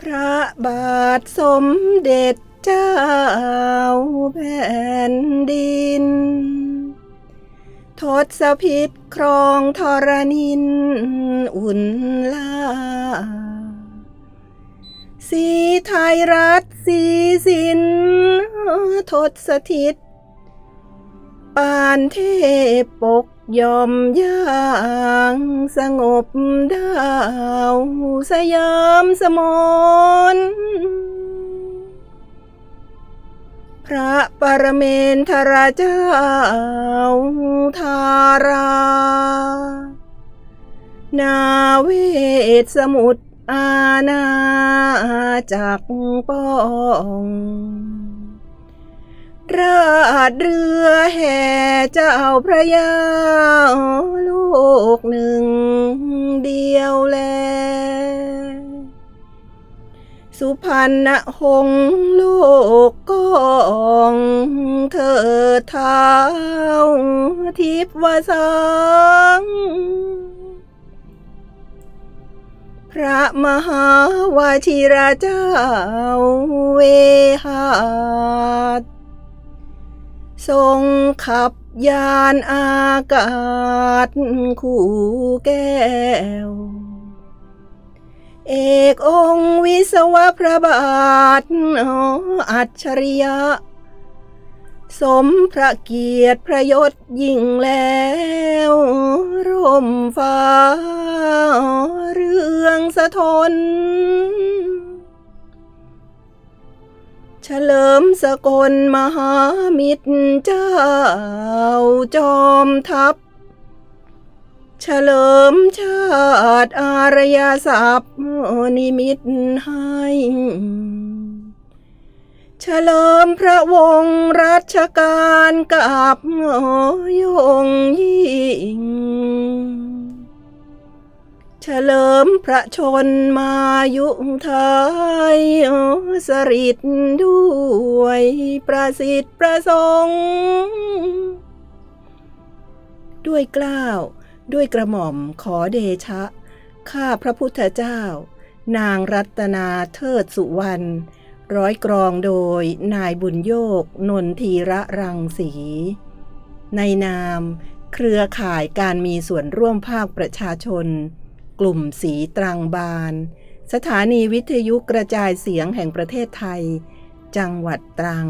พระบาทสมเด็จเจ้าแผ่นดิน ทศพิษครองธรณินอุ่นลาสีไทยรัฐสีสินทศทิศปานเทพปก ยอมย่างสงบดาวสยามสมนพระปรเมนทราเจ้าทารา นาเวศสมุทรอาณาจักรป้อง ราดเรือแห่เจ้าพระยาลูกหนึ่งเดียวแล สุพรรณหงส์ลูกกองเธอเท้าทิพวสังพระมหาวชิราเจ้าเวหา ทรงขับยานอากาศคู่แก้ว เอกองค์วิศวพระบาทอัจฉริยะ สมพระเกียรติพระยศยิ่งแล้ว ร่มฟ้าเรื่องสะทน ฉลิมสกลมหามิตรเจ้าจอมทัพ เฉลิมชาติอารยศัพย์นิมิตให้เฉลิมพระวงศ์รัชกาลกับยงยิ ลิมพระชนมายุไทยสริดด้วยประสิทธิ์ประสงค์ ด้วยเกล้าวด้วยกระหม่อมขอเดชะ ข้าพระพุทธเจ้า นางรัตนาเทิดสุวรรณร้อยกรองโดยนายบุญโยกนนทีระรังสี ในนาม เครือข่ายการมีส่วนร่วมภาคประชาชน กลุ่มสีตรังบาน สถานีวิทยุกระจายเสียงแห่งประเทศไทย จังหวัดตรัง